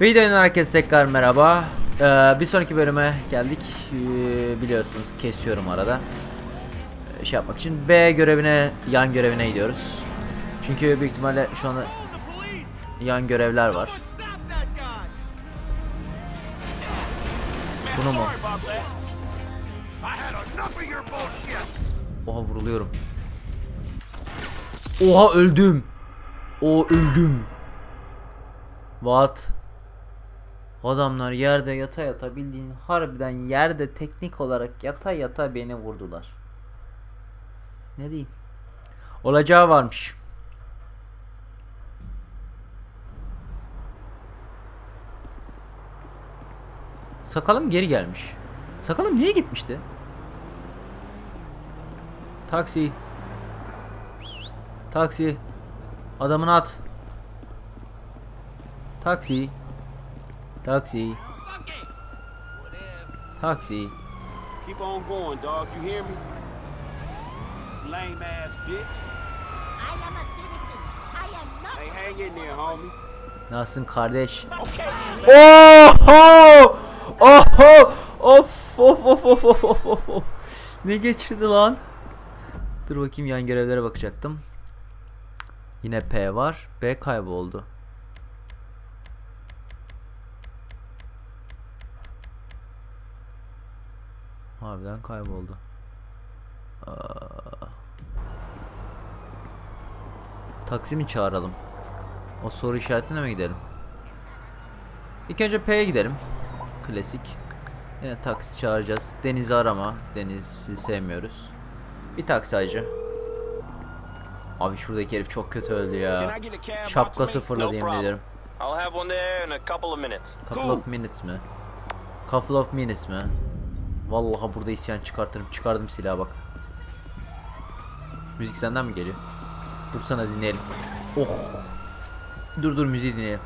Videodan herkese tekrar merhaba. Ee, bir sonraki bölüme geldik. Ee, biliyorsunuz kesiyorum arada. Ee, şey yapmak için B görevine, yan görevine gidiyoruz. Çünkü büyük ihtimalle şu anda yan görevler var. Bunu mu? Oha vuruluyorum. Oha öldüm. O öldüm. What? Adamlar yerde yata yata bildiğin harbiden yerde teknik olarak yata yata beni vurdular. Ne diyeyim? Olacağı varmış. Sakalım geri gelmiş. Sakalım niye gitmişti? Taksi. Taksi. Adamını at. Taksi. Taksi. Taksi. Keep on going, dog. You hear me? Lame ass bitch. I am a citizen. I am not. Hey, hang in there, homie. Nasılsın kardeş? Okay. Oho! Oho! Of of of of of of of of. Ne geçirdi lan? Dur bakayım yan görevlere bakacaktım. Yine P var. B kayboldu. Harbiden kayboldu. Aa. Taksi mi çağıralım? O soru işaretine mi gidelim? İlk önce P'ye gidelim. Klasik. Yine taksi çağıracağız. Deniz'i arama. Deniz'i sevmiyoruz. Bir taksi acı. Abi şuradaki herif çok kötü öldü ya. I get a cab out to Şapka me? sıfırladı No yemin ederim. Couple of minutes mi? Couple of minutes mi? Vallahi burada isyan çıkartırım. Çıkardım silahı bak. Müzik senden mi geliyor? Dursana dinleyelim. Oh. Dur dur müziği dinleyelim.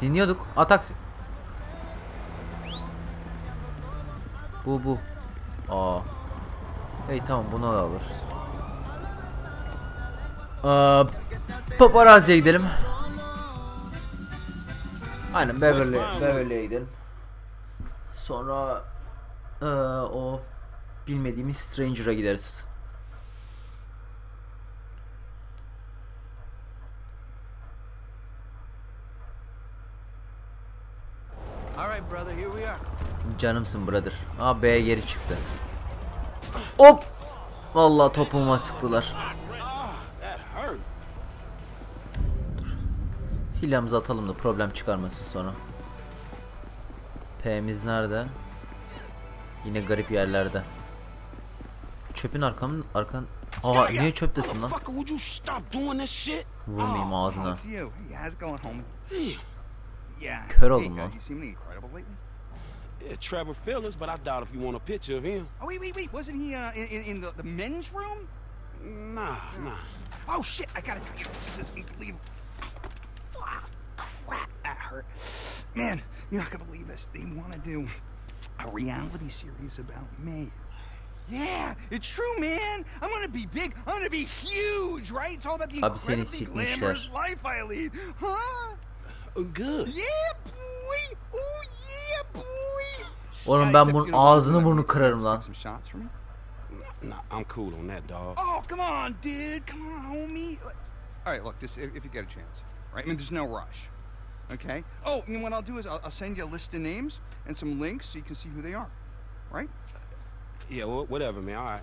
Dinliyorduk. A taksi. Bu bu. Aa. Hey tamam bunu da alırız. Aa, Paparazzi'ye gidelim. Aynen Beverly, Beverly'e gidelim. Sonra eee, o bilmediğimiz Stranger'a gideriz. Canımsın brother. Aa B geri çıktı. Hop! Vallahi topuma sıktılar. Silahımızı atalım da problem çıkarmasın sonra. P'miz nerede? Yine garip yerlerde. Çöpün arkamın arkan... Aa niye çöptesin lan? Vurmayayım Oh, ağzına. Kör oldum lan. Yeah Trevor Phillips, but I doubt if you want a picture of him. Oh wait, wait, wait! Wasn't he uh, in, in, in the, the men's room? Nah, nah. Oh shit! I gotta tell you, this is unbelievable. Ah, crap, that hurt. Man, you're not gonna believe this. They want to do a reality series about me. Yeah, it's true, man. I'm gonna be big. I'm gonna be huge, right? It's all about the Abi incredibly glamorous life I lead, huh? Uh, good. Yeah, boy. Oh yeah, boy. Oğlum Yeah, ben except, bunun you know, ağzını burnunu kırarım some- lan. Shots for me. Nah, I'm cool on that, dog. Oh, come on, dude. Come on, homie. All right, look, this if, if you get a chance, right? I mean, there's no rush. Okay. Oh, and what I'll do is I'll, I'll send you a list of names and some links so you can see who they are, right? Yeah, wha- whatever, man. All right.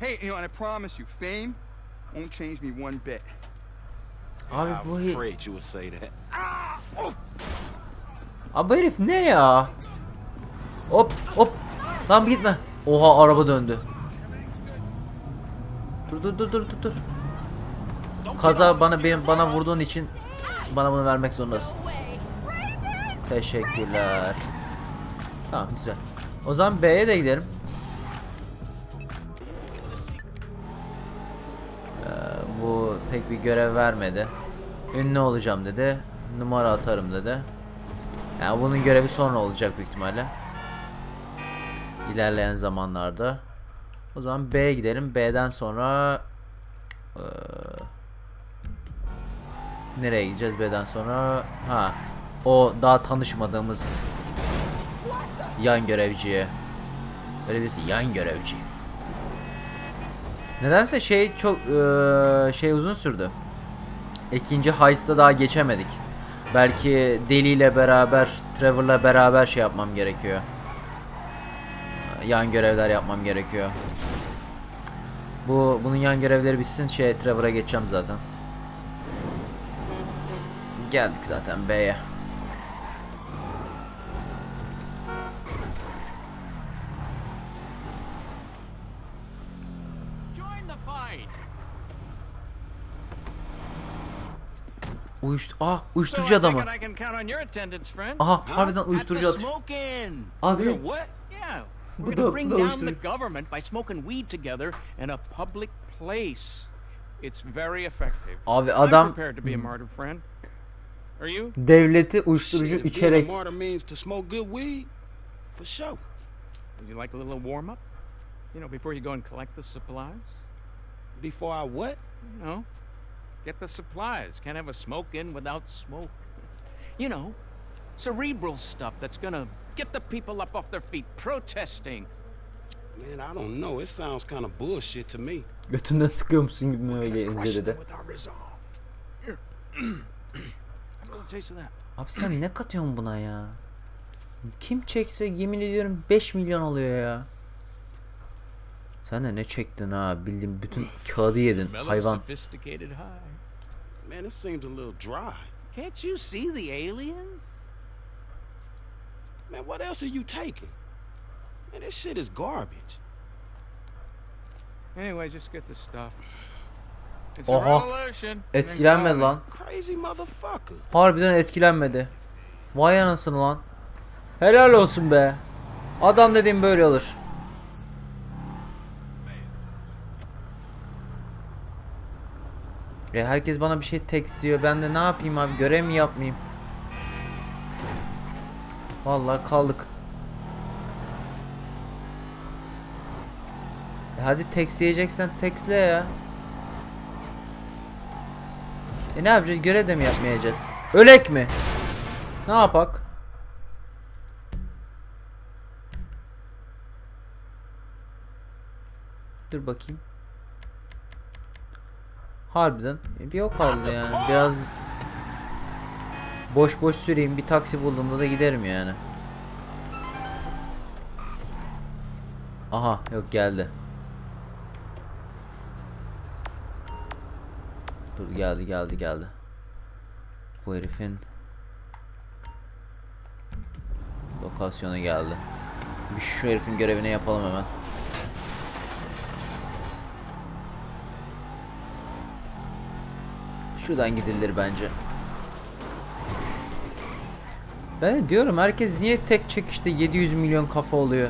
Hey, you know, and I promise you, fame won't change me one bit. I'm bu afraid you would say that. Ah! Oh, Abi bu herif ne ya? Hop hop. Lan bir gitme. Oha araba döndü. Dur dur dur dur dur dur. Kaza bana benim bana vurduğun için bana bunu vermek zorundasın. Teşekkürler. Tamam güzel. O zaman B'ye de gidelim. Ee, bu pek bir görev vermedi. Ünlü olacağım dedi. Numara atarım dedi. Yani bunun görevi sonra olacak büyük ihtimalle. İlerleyen zamanlarda. O zaman B'ye gidelim. B'den sonra eee Nereye gideceğiz B'den sonra? Ha. O daha tanışmadığımız yan görevciye. Öyle birisi yan görevci. Nedense şey çok eee, şey uzun sürdü. İkinci heist'a daha geçemedik. Belki Deli ile beraber, Trevor'la beraber şey yapmam gerekiyor. Yan görevler yapmam gerekiyor. Bu bunun yan görevleri bitsin şey Trevor'a geçeceğim zaten. Geldik zaten B'ye. Uyuştu ah I uyuşturucu adamı. Aha harbiden uyuşturucu adam. Abi What? Yeah. Bu We're da- bu bring da down the uyuşturucu. government by smoking weed together in a public place. It's very effective. Abi adam devleti uyuşturucu Shit, if içerek a martyr means to smoke good weed, for sure. Would you like a little warm up? You know, before you go and collect the supplies? Before I what? You know, get the supplies. Can't have a smoke in without smoke. You know, cerebral stuff that's gonna get the people up off their feet protesting. Man, I don't know. It sounds kind of bullshit to me. götünden sıkıyormuşsun gibi gelince Crush them dedi. Abi sen ne katıyorsun buna ya? Kim çekse yemin ediyorum 5 milyon alıyor ya. Sen de ne çektin ha? Bildiğin bütün kağıdı yedin hayvan. sophisticated high. Man, it seems a little dry. Can't you see the aliens? Man, what else are you taking? Man, this shit is garbage. Anyway, just get the stuff. Oha. Etkilenmedi lan. Harbiden etkilenmedi. Vay anasını lan. Helal olsun be. Adam dediğim böyle olur. E herkes bana bir şey tekstiyor. Ben de ne yapayım abi? Görev mi yapmayayım? Vallahi kaldık. E hadi tekstleyeceksen tekstle ya. E ne yapacağız? Görev de mi yapmayacağız? Ölek mi? Ne yapak? Dur bakayım. Harbiden e, bir o kaldı yani. Biraz boş boş süreyim. Bir taksi bulduğumda da giderim yani. Aha yok geldi. Dur geldi geldi geldi. Bu herifin lokasyonu geldi. Bir şu herifin görevini yapalım hemen. Şuradan gidilir bence. Ben de diyorum herkes niye tek çekişte 700 milyon kafa oluyor?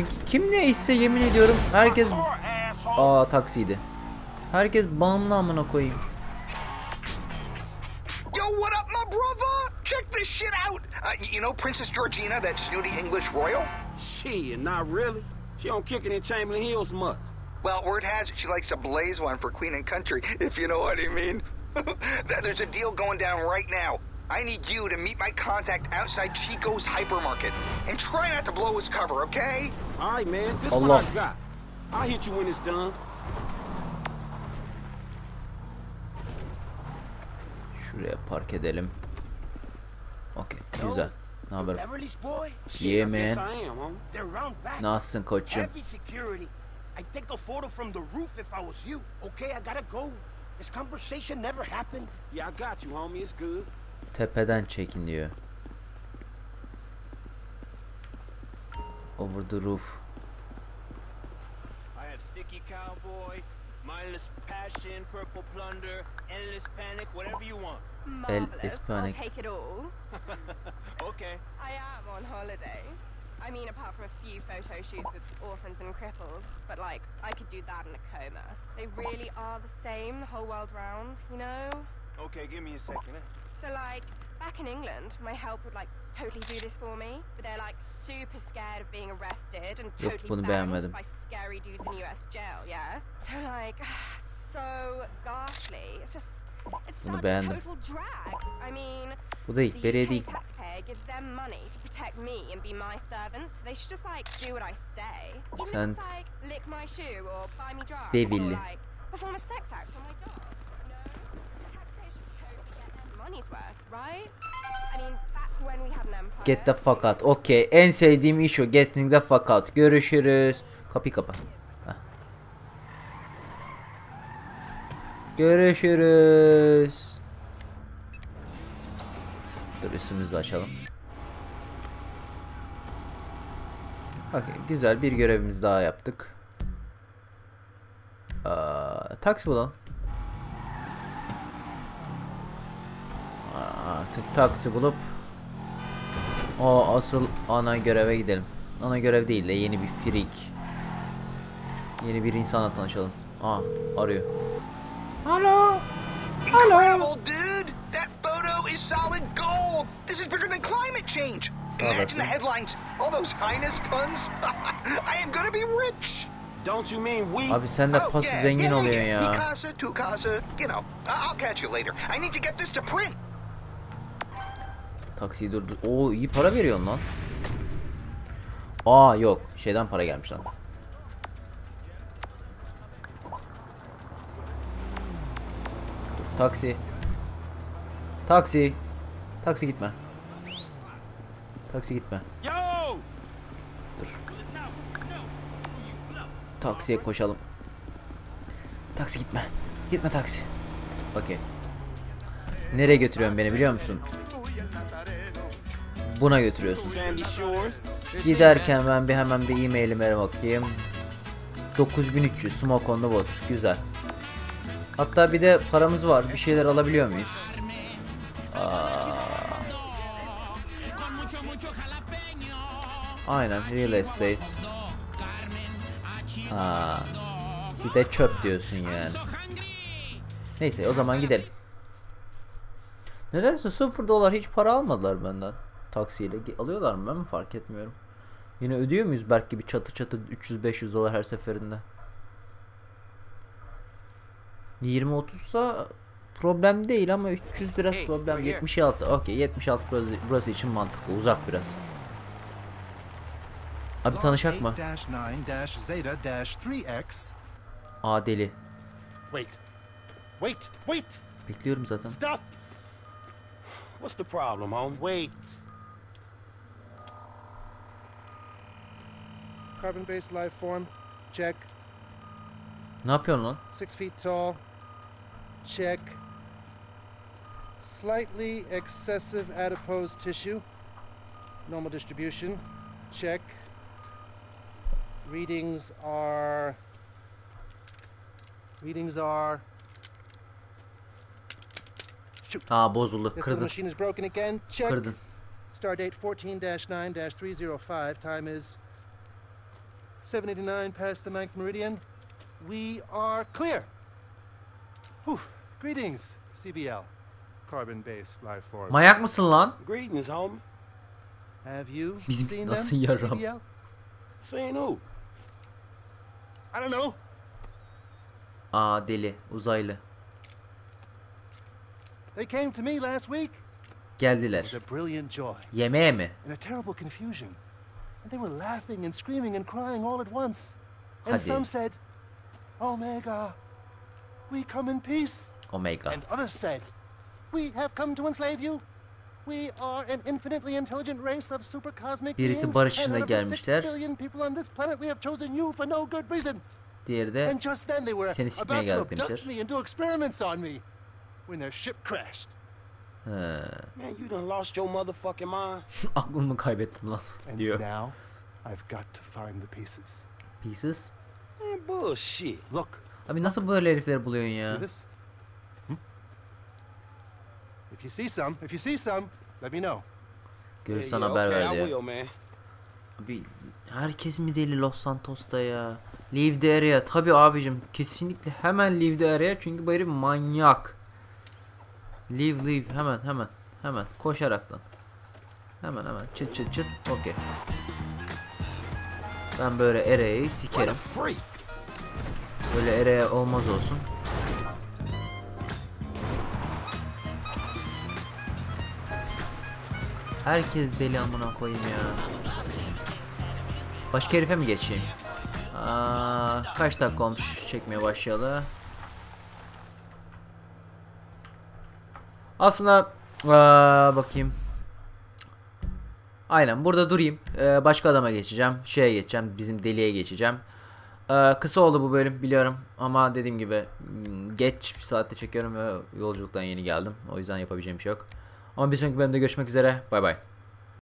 Çünkü kim ne ise yemin ediyorum herkes Aa taksiydi. Herkes bağımlı amına koyayım. Yo, what up, my brother? Check this shit out. Uh, you know Princess Georgina, that snooty English royal? Shit, not really. She don't kick it in Chamberlain Hills much. Well, word has it she likes to blaze one for Queen and Country, if you know what I mean. Th- There's a deal going down right now. I need you to meet my contact outside Chico's hypermarket. And try not to blow his cover, okay? All right, man. This oh, Allah. what I got. I'll hit you when it's done. Şuraya park edelim. Okey güzel. Ne haber? Beverly's boy? Yeah, I guess man. I am, homie. They're round back. Nasılsın koçum? Heavy security. I'd take a photo from the roof if I was you. Okay, I gotta go. This conversation never happened. Yeah, I got you, homie. It's good. Tepeden çekin diyor. Over the roof. I have Sticky Cowboy, Mindless Passion, Purple Plunder, Endless Panic, whatever you want. El Marvelous. I'll take it all. Okay. I am on holiday. I mean, apart from a few photo shoots with orphans and cripples, but like, I could do that in a coma. They really are the same the whole world round, you know? Okay, give me a second. eh? So, like, back in England, my help would, like, totally do this for me. But they're, like, super scared of being arrested and totally banned by scary dudes in US jail, yeah? So, like, so ghastly. It's just... It's such a total drag. I mean, the taxpayer gives them money to protect me and be my servants. they should just like do what I say. Even if it's like lick my shoe or buy me drugs or Get the fuck out. Okey. En sevdiğim iş o. Getting the fuck out. Görüşürüz. Kapıyı kapa. Görüşürüz. Dur üstümüzü açalım. Okey. Güzel. Bir görevimiz daha yaptık. Aa, taksi bulalım. Artık taksi bulup o asıl ana göreve gidelim. Ana görev değil de yeni bir freak. Yeni bir insanla tanışalım. Aa arıyor. Alo. Incredible, dude! That photo is solid gold! This is bigger than climate change! Imagine the headlines. All those highness puns. I am gonna be rich! Don't you mean we? Abi sen de Oh, pası yeah, zengin yeah, oluyorsun yeah. ya. Mikasa, Tukasa, you know. I'll catch you later. I need to get this to print. Taksiyi durdur. Oo iyi para veriyorsun lan. Aa yok. Şeyden para gelmiş lan. Dur, taksi. Taksi. Taksi gitme. Taksi gitme. Dur. Taksiye koşalım. Taksi gitme. Gitme taksi. Okey. Nereye götürüyorsun beni biliyor musun? Buna götürüyorsun. Shores. Giderken ben bir hemen bir e-mailime bakayım. 9300 Smoke on the Water. Güzel. Hatta bir de paramız var. Bir şeyler alabiliyor muyuz? Aa. Aynen real estate. Ha. Site çöp diyorsun yani. Neyse o zaman gidelim. Nedense 0 dolar hiç para almadılar benden. Taksiyle alıyorlar mı ben mi fark etmiyorum. Yine ödüyor muyuz Berk gibi çatı çatı 300-500 dolar her seferinde? 20-30 sa problem değil ama 300 biraz Hey, problem. we're here. 76 okey 76 burası, burası için mantıklı uzak biraz. Abi tanışak mı? 8-9-Zeta-3X. Aa deli. Wait. Wait, wait! Bekliyorum zaten. Stop! What's the problem, homie? Wait. Carbon-based life form. Check. Ne yapıyorsun lan? Six feet tall. Check. Slightly excessive adipose tissue. Normal distribution. Check. Readings are. Readings are. Aa bozuldu. Kırdın. machine is broken again. Check. Kırdın. Stardate 14-9-305. Time is 789 past the ninth meridian. We are clear. Whew. Greetings, CBL. Carbon-based life form. Manyak mısın lan? Greetings, homie. Have you Bizim seen nasıl them, yaram? CBL? Seeing who? I don't know. Aa deli. Uzaylı. They came to me last week. It Geldiler. was a brilliant joy Yemeğe mi? and a terrible confusion. And they were laughing and screaming and crying all at once. And Hadi. some said, Omega, we come in peace. Omega. And others said, We have come to enslave you. We are an infinitely intelligent race of supercosmic Birisi beings. barış içinde out of the six gelmişler. billion people on this planet, we have chosen you for no good reason. Diğeri de And just then they were Seni sikmeye about to geldik abduct demişler. When their ship crashed. He, Man, you done lost your motherfucking mind. aklımı kaybettim lan And diyor. now I've got to find the pieces. Pieces. Man, bullshit. Look, Abi nasıl böyle herifleri buluyorsun see ya? this? Hmm? If you see some, if you see some, let me know. Görürsen Yeah, haber ver diyor. Abi herkes mi deli Los Santos'ta ya? Leave the area. Tabi abicim kesinlikle hemen leave the area çünkü bu herif manyak. Leave leave hemen hemen. Hemen koşaraktan. Hemen hemen çıt çıt çıt. Okey. Ben böyle ereği sikerim. Böyle ereğe olmaz olsun. Herkes deli amına koyayım ya. Başka herife mi geçeyim? Aa, kaç dakika olmuş çekmeye başlayalı? Aslında aa, bakayım. Aynen burada durayım. Ee, başka adama geçeceğim. Şeye geçeceğim. Bizim deliye geçeceğim. Ee, kısa oldu bu bölüm biliyorum. Ama dediğim gibi hmm, geç bir saatte çekiyorum ve yolculuktan yeni geldim. O yüzden yapabileceğim bir şey yok. Ama bir sonraki bölümde görüşmek üzere. Bay bay.